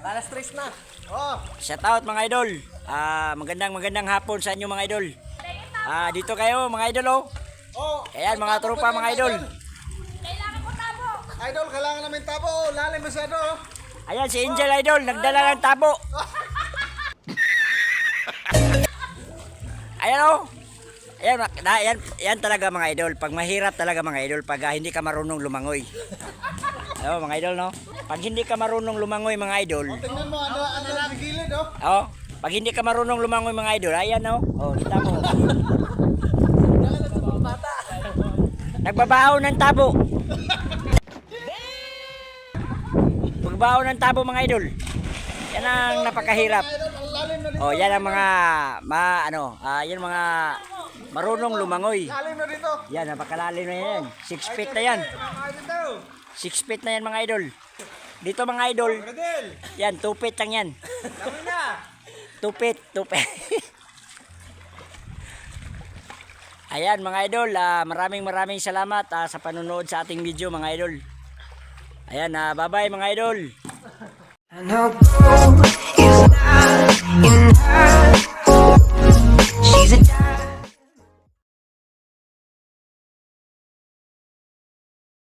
Alas tres na. Oh, Shout out mga idol. Ah, magandang magandang hapon sa inyo mga idol. Ah, dito kayo mga idol oh. oh. Ayan mga tropa mga idol. Idol, kailangan namin tabo. oh. Lalim masyado. oh. Ayan si Angel idol, nagdala ng tabo. Ayan oh. Ayan, na, yan, yan talaga mga idol. Pag mahirap talaga mga idol, pag ah, hindi ka marunong lumangoy. Oh, mga idol no. Pag hindi ka marunong lumangoy mga idol, Tingnan mo, ano, ano lang gilid, oh. oh, pag hindi ka marunong lumangoy mga idol, ayan oh. Oh, kita mo. Nagbabaho ng tabo. Pagbaho ng tabo mga idol. Yan ang napakahirap. Lalim na dito. Oh, yan ang mga ma ano, ah, yan mga marunong lumangoy. Lalim na dito. Yan, napakalalim na yan. 6 feet na yan. 6 feet na yan mga idol. Dito mga idol, Radel. yan, 2 feet lang yan. Dami na. 2 feet, 2 feet. Ayan mga idol, ah, maraming maraming salamat ah, sa panonood sa ating video mga idol. Ayan, ah, bye-bye mga idol. I know